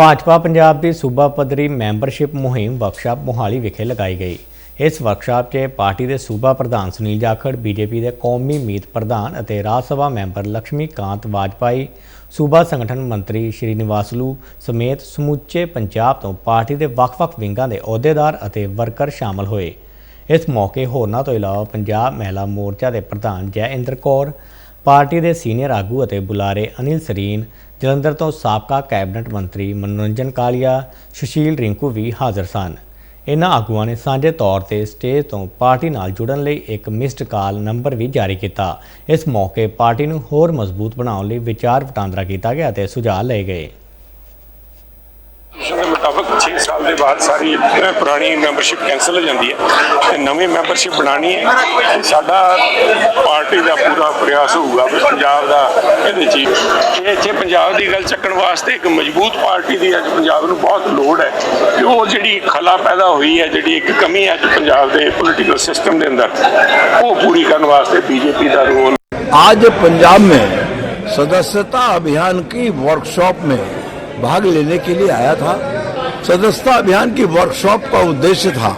ਭਾਜਪਾ ਪੰਜਾਬ ਦੀ ਸੂਬਾ ਪੱਧਰੀ ਮੈਂਬਰਸ਼ਿਪ ਮੁਹਿੰਮ ਵਰਕਸ਼ਾਪ ਮੋਹਾਲੀ ਵਿਖੇ ਲਗਾਈ ਗਈ। ਇਸ ਵਰਕਸ਼ਾਪ 'ਚ ਪਾਰਟੀ ਦੇ ਸੂਬਾ ਪ੍ਰਧਾਨ ਸੁਨੀਲ ਜਾਖੜ, ਬੀਜੇਪੀ ਦੇ ਕੌਮੀ ਮੀਤ ਪ੍ਰਧਾਨ ਅਤੇ ਰਾਜ ਸਭਾ ਮੈਂਬਰ ਲక్ష్ਮੀ ਕਾਂਤ ਵਾਜਪਾਈ, ਸੂਬਾ ਸੰਗਠਨ ਮੰਤਰੀ ਸ਼੍ਰੀ ਨਿਵਾਸਲੂ ਸਮੇਤ ਸਮੁੱਚੇ ਪੰਜਾਬ ਤੋਂ ਪਾਰਟੀ ਦੇ ਵੱਖ-ਵੱਖ ਵਿੰਗਾਂ ਦੇ ਅਹੁਦੇਦਾਰ ਅਤੇ ਵਰਕਰ ਸ਼ਾਮਲ ਹੋਏ। ਇਸ ਮੌਕੇ ਹੋਰਨਾਂ ਤੋਂ ਇਲਾਵਾ ਪੰਜਾਬ ਮਹਿਲਾ ਮੋਰਚਾ ਦੇ ਪ੍ਰਧਾਨ ਜੈ ਇੰਦਰ ਕੌਰ ਪਾਰਟੀ ਦੇ ਸੀਨੀਅਰ ਆਗੂ ਅਤੇ ਬੁਲਾਰੇ ਅਨਿਲ ਸਰੀਨ, ਜਲੰਧਰ ਤੋਂ ਸਾਬਕਾ ਕੈਬਨਿਟ ਮੰਤਰੀ ਮਨੋਰੰਜਨ ਕਾਲੀਆ, ਸੁਸ਼ੀਲ ਰਿੰਕੂ ਵੀ ਹਾਜ਼ਰ ਸਨ। ਇਹਨਾਂ ਆਗੂਆਂ ਨੇ ਸਾਂਝੇ ਤੌਰ ਤੇ ਸਟੇਜ ਤੋਂ ਪਾਰਟੀ ਨਾਲ ਜੁੜਨ ਲਈ ਇੱਕ ਮਿਸਡ ਕਾਲ ਨੰਬਰ ਵੀ ਜਾਰੀ ਕੀਤਾ। ਇਸ ਮੌਕੇ ਪਾਰਟੀ ਨੂੰ ਹੋਰ ਮਜ਼ਬੂਤ ਬਣਾਉਣ ਲਈ ਵਿਚਾਰ ਵਟਾਂਦਰਾ ਕੀਤਾ ਗਿਆ ਅਤੇ ਸੁਝਾਅ ਲਏ ਗਏ। ਮੁਤਾਬਕ 6 ਸਾਲ ਦੇ ਬਾਅਦ ਸਾਰੀ ਅਹ, ਪੁਰਾਣੀ ਮੈਂਬਰਸ਼ਿਪ ਕੈਨਸਲ ਹੋ ਜਾਂਦੀ ਹੈ ਤੇ ਨਵੀਂ ਮੈਂਬਰਸ਼ਿਪ ਬਣਾਣੀ ਹੈ ਤੇ ਸਾਡਾ ਪਾਰਟੀ ਦਾ ਪੂਰਾ ਪ੍ਰਯਾਸ ਹੋਊਗਾ ਵੀ ਪੰਜਾਬ ਦਾ ਇਹਦੇ ਚ ਹੀ- ਇਹ ਇੱਥੇ ਪੰਜਾਬ ਦੀ ਗੱਲ ਚੱਕਣ ਵਾਸਤੇ ਇੱਕ ਮਜ਼ਬੂਤ ਪਾਰਟੀ ਦੀ ਅੱਜ ਪੰਜਾਬ ਨੂੰ ਬਹੁਤ ਲੋੜ ਹੈ ਤੇ ਉਹ ਜਿਹੜੀ ਖਲਾ ਪੈਦਾ ਹੋਈ ਹੈ ਜਿਹੜੀ ਇੱਕ ਕਮੀ ਹੈ ਅੱਜ ਪੰਜਾਬ ਦੇ ਪੋਲੀਟੀਕਲ ਸਿਸਟਮ ਦੇ ਅੰਦਰ ਉਹ ਪੂਰੀ ਕਰਨ ਵਾਸਤੇ ਬੀਜੇਪੀ ਦਾ ਰੋਲ आज पंजाब में सदस्यता अभियान की वर्कशॉप में भाग लेने के लिए आया था सदस्यता अभियान की वर्कशॉप का उद्देश्य था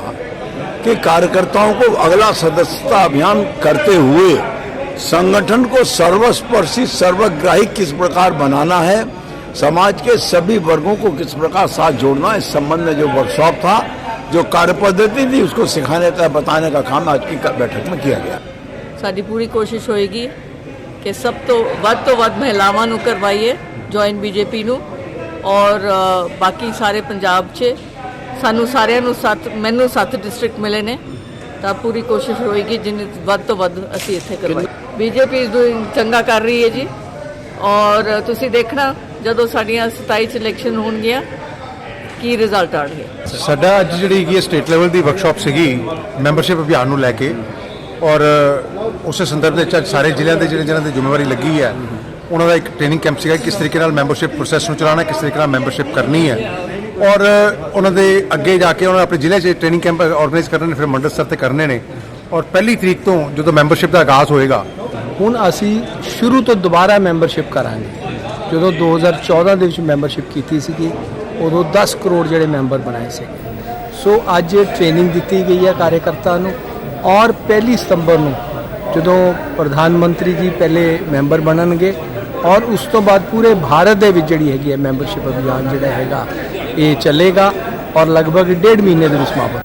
कि कार्यकर्ताओं को अगला सदस्यता अभियान करते हुए संगठन को सर्वस्पर्शी सर्वग्राही किस प्रकार बनाना है समाज के सभी वर्गों को किस प्रकार साथ जोड़ना इस संबंध में जो वर्कशॉप था जो कार्य पद्धति थी उसको सिखाने का बताने का काम आज की बैठक में किया गया ਸਾਡੀ ਪੂਰੀ ਕੋਸ਼ਿਸ਼ ਹੋਏਗੀ ਕਿ ਸਭ ਤੋਂ ਵੱਧ ਤੋਂ ਵੱਧ ਮਹਿਲਾਵਾਂ ਨੂੰ ਕਰਵਾਈਏ ਜੁਆਇਨ ਬੀਜੇਪੀ ਨੂੰ ਔਰ ਬਾਕੀ ਸਾਰੇ ਪੰਜਾਬ 'ਚ ਸਾਨੂੰ ਸਾਰਿਆਂ ਨੂੰ ਸੱਤ ਮੈਨੂੰ ਸੱਤ ਡਿਸਟ੍ਰਿਕਟ ਮਿਲੇ ਨੇ। ਤਾਂ ਪੂਰੀ ਕੋਸ਼ਿਸ਼ ਹੋਏਗੀ ਜਿੰਨੇ ਵੱਧ ਤੋਂ ਵੱਧ ਅਸੀਂ ਇੱਥੇ ਕਰਵਾਈਏ। ਬੀਜੇਪੀ ਇਸ ਡੂਇੰਗ ਚੰਗਾ ਕਰ ਰਹੀ ਹੈ ਜੀ। ਔਰ ਤੁਸੀਂ ਦੇਖਣਾ ਜਦੋਂ ਸਾਡੀਆਂ 27 ਚ ਇਲੈਕਸ਼ਨ ਹੋਣਗੀਆਂ ਕੀ ਰਿਜ਼ਲਟ ਆਣਗੇ ਸਾਡਾ ਅੱਜ ਜਿਹੜੀ ਹੈਗੀ ਸਟੇਟ ਲੈਵਲ ਦੀ ਵਰਕਸ਼ਾਪ ਸੀਗੀ ਮੈਂਬਰਸ਼ਿਪ ਅਭਿਆਨ ਨੂੰ ਲੈ ਕੇ। ਔਰ ਉਸੇ ਸੰਦਰਭ ਦੇ ਵਿੱਚ ਸਾਰੇ ਜ਼ਿਲ੍ਹਿਆਂ ਦੇ ਜਿਹੜੇ ਜਿਹਨਾਂ ਦੀ ਜ਼ਿੰਮੇਵਾਰੀ ਲੱਗੀ ਹੈ ਉਹਨਾਂ ਦਾ ਇੱਕ ਟ੍ਰੇਨਿੰਗ ਕੈਂਪ ਸੀਗਾ ਕਿਸ ਤਰੀਕੇ ਨਾਲ ਮੈਂਬਰਸ਼ਿਪ ਪ੍ਰੋਸੈਸ ਨੂੰ ਚਲਾਉਣਾ, ਕਿਸ ਤਰੀਕੇ ਨਾਲ ਮੈਂਬਰਸ਼ਿਪ ਕਰਨੀ ਹੈ। ਔਰ ਉਹਨਾਂ ਦੇ ਅੱਗੇ ਜਾ ਕੇ ਉਹਨਾਂ ਆਪਣੇ ਜ਼ਿਲ੍ਹੇ 'ਚ ਟ੍ਰੇਨਿੰਗ ਕੈਂਪ ਆਰਗੇਨਾਈਜ਼ ਕਰਨੇ ਨੇ, ਫਿਰ ਮੰਡਲ ਸਤਰ ਤੇ ਕਰਨੇ ਨੇ। ਔਰ ਪਹਿਲੀ ਤਰੀਕ ਤੋਂ ਜਦੋਂ ਮੈਂਬਰਸ਼ਿਪ ਦਾ ਆਗਾਜ਼ ਹੋਏਗਾ, ਹੁਣ ਅਸੀਂ ਸ਼ੁਰੂ ਤੋਂ ਦੁਬਾਰਾ ਮੈਂਬਰਸ਼ਿਪ ਕਰਾਂਗੇ। ਜਦੋਂ 2014 ਦੇ ਵਿੱਚ ਮੈਂਬਰਸ਼ਿਪ ਕੀਤੀ ਸੀਗੀ, ਉਦੋਂ 10 ਕਰੋੜ ਜਿਹੜੇ ਮੈਂਬਰ ਬਣਾਏ ਸੀ। ਸੋ ਅੱਜ ਟ੍ਰੇਨਿੰਗ ਦਿੱਤੀ ਗਈ ਹੈ ਕਾਰਜਕਰਤਾ ਨੂੰ। ਔਰ ਪਹਿਲੀ ਸਤੰਬਰ ਨੂੰ ਜਦੋਂ ਪ੍ਰਧਾਨ ਮੰਤਰੀ ਜੀ ਪਹਿਲੇ ਮੈਂਬਰ ਬਣਨਗੇ ਔਰ ਉਸ ਤੋਂ ਬਾਅਦ ਪੂਰੇ ਭਾਰਤ ਦੇ ਵਿੱਚ ਜਿਹੜੀ ਹੈਗੀ ਹੈ ਮੈਂਬਰਸ਼ਿਪ ਅਭਿਆਨ ਜਿਹੜਾ ਹੈਗਾ, ਇਹ ਚੱਲੇਗਾ ਔਰ ਲਗਭਗ ਡੇਢ ਮਹੀਨੇ ਦੇ ਵਿੱਚ ਸਮਾਪਤ